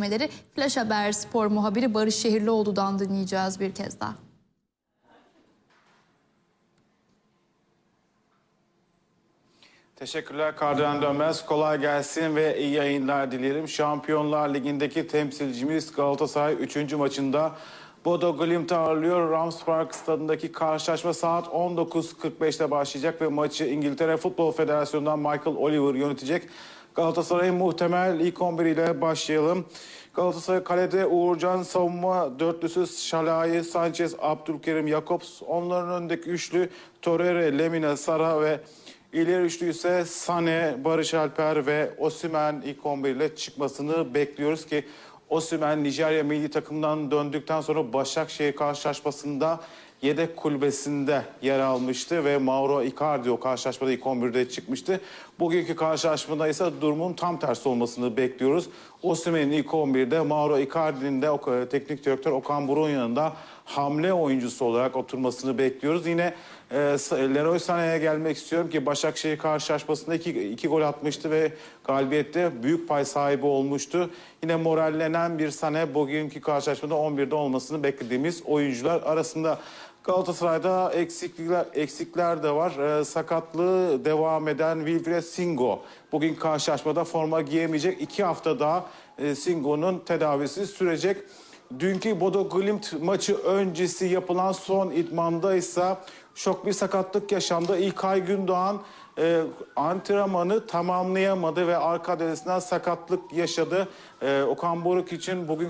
gelişmeleri Flash Haber spor muhabiri Barış Şehirlioğlu'dan dinleyeceğiz bir kez daha. Teşekkürler Kardan Dönmez. Kolay gelsin ve iyi yayınlar dilerim. Şampiyonlar Ligi'ndeki temsilcimiz Galatasaray 3. maçında Bodo Glimt'i ağırlıyor. Rams Park stadındaki karşılaşma saat 19.45'te başlayacak ve maçı İngiltere Futbol Federasyonu'ndan Michael Oliver yönetecek. Galatasaray'ın muhtemel ilk 11 ile başlayalım. Galatasaray kalede Uğurcan savunma dörtlüsü Şalai, Sanchez, Abdülkerim, Jakobs. Onların önündeki üçlü Torreira, Lemina, Sara ve İleri üçlü ise Sane, Barış Alper ve Osimhen ilk 11 ile çıkmasını bekliyoruz ki Osimhen Nijerya milli takımdan döndükten sonra Başakşehir karşılaşmasında yedek kulübesinde yer almıştı ve Mauro Icardi o karşılaşmada ilk 11'de çıkmıştı. Bugünkü karşılaşmada ise durumun tam tersi olmasını bekliyoruz. Osimhen'in ilk 11'de Mauro Icardi'nin de teknik direktör Okan Buruk'un yanında hamle oyuncusu olarak oturmasını bekliyoruz. Yine e, Leroy Sané'ye gelmek istiyorum ki Başakşehir karşılaşmasında iki, iki gol atmıştı ve galibiyette büyük pay sahibi olmuştu. Yine morallenen bir Sané bugünkü karşılaşmada 11'de olmasını beklediğimiz oyuncular arasında. Galatasaray'da eksiklikler, eksikler de var. Ee, sakatlığı devam eden Wilfred Singo. Bugün karşılaşmada forma giyemeyecek. İki hafta daha e, Singo'nun tedavisi sürecek. Dünkü Bodo Glimt maçı öncesi yapılan son idmanda ise şok bir sakatlık yaşandı. İlkay Gündoğan e, antrenmanı tamamlayamadı ve arka derisinden sakatlık yaşadı. E, Okan Buruk için bugünkü